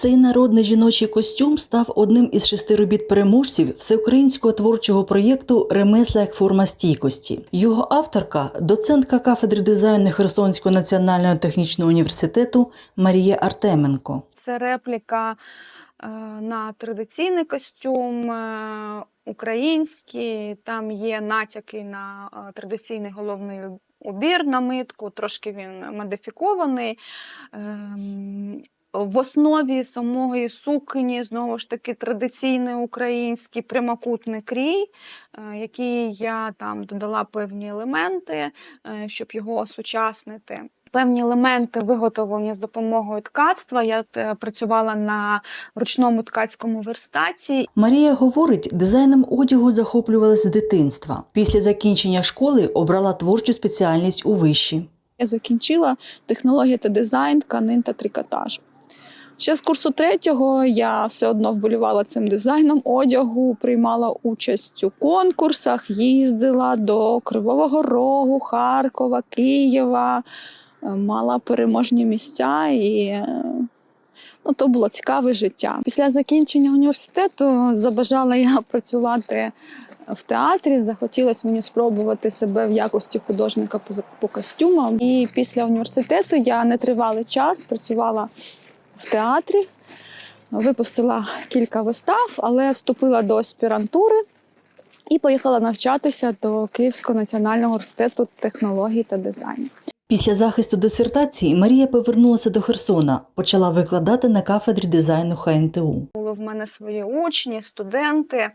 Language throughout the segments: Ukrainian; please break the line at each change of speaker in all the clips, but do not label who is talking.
Цей народний жіночий костюм став одним із шести робіт переможців всеукраїнського творчого проєкту Ремесла як форма стійкості. Його авторка, доцентка кафедри дизайну Херсонського національного технічного університету Марія Артеменко.
Це репліка на традиційний костюм е, український. Там є натяки на е, традиційний головний убір на митку, трошки він модифікований. Ем, В основі самої сукні знову ж таки традиційний український прямокутний крій, е, який я там додала певні елементи, е, щоб його осучаснити. Певні елементи виготовлені з допомогою ткацтва. Я е, працювала на ручному ткацькому верстаті.
Марія говорить, дизайном одягу захоплювалась з дитинства. Після закінчення школи обрала творчу спеціальність у виші.
Я закінчила технологія та дизайн, тканин та трикотаж. Ще з курсу третього я все одно вболівала цим дизайном одягу, приймала участь у конкурсах, їздила до Кривого Рогу, Харкова, Києва, мала переможні місця і ну, то було цікаве життя. Після закінчення університету забажала я працювати в театрі. Захотілося мені спробувати себе в якості художника по костюмам. І після університету я нетривалий час працювала в театрі, випустила кілька вистав, але вступила до аспірантури і поїхала навчатися до Київського національного університету технологій та дизайну.
Після захисту дисертації Марія повернулася до Херсона, почала викладати на кафедрі дизайну ХНТУ.
Були в мене свої учні, студенти.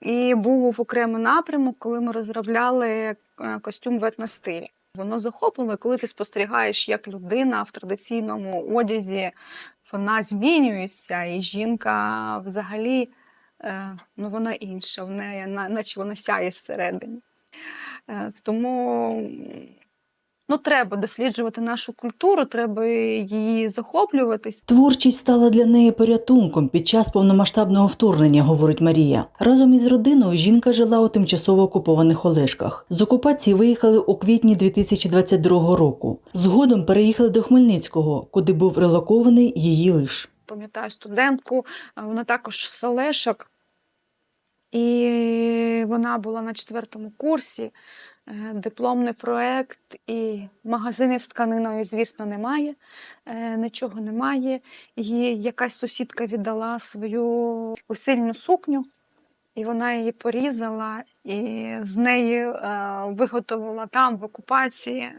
І був окремий напрямок, коли ми розробляли е, костюм в етностилі. Воно захопливе, коли ти спостерігаєш, як людина в традиційному одязі вона змінюється, і жінка взагалі е, ну, вона інша, в неї, наче вона сяє зсередини. Е, Тому ну, треба досліджувати нашу культуру, треба її захоплюватись.
Творчість стала для неї порятунком під час повномасштабного вторгнення, говорить Марія. Разом із родиною жінка жила у тимчасово окупованих Олешках. З окупації виїхали у квітні 2022 року. Згодом переїхали до Хмельницького, куди був релокований її виш.
пам'ятаю студентку, вона також з Олешок. І вона була на четвертому курсі, е, дипломний проєкт, і магазинів з тканиною, звісно, немає, е, нічого немає. І якась сусідка віддала свою весільну сукню, і вона її порізала, і з неї е, виготовила там в окупації е,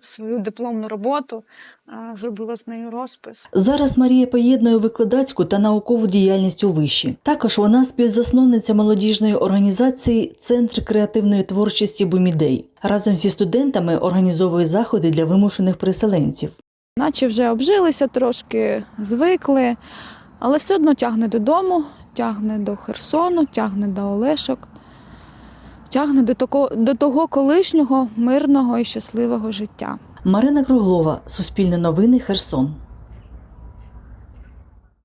свою дипломну роботу, е, зробила з нею розпис.
Зараз Марія поєднує викладацьку та наукову діяльність у виші. Також вона співзасновниця молодіжної організації Центр креативної творчості Бумідей. Разом зі студентами організовує заходи для вимушених переселенців.
Наче вже обжилися трошки, звикли, але все одно тягне додому, тягне до Херсону, тягне до Олешок, тягне до того, до того колишнього мирного і щасливого життя.
Марина Круглова, Суспільне новини, Херсон.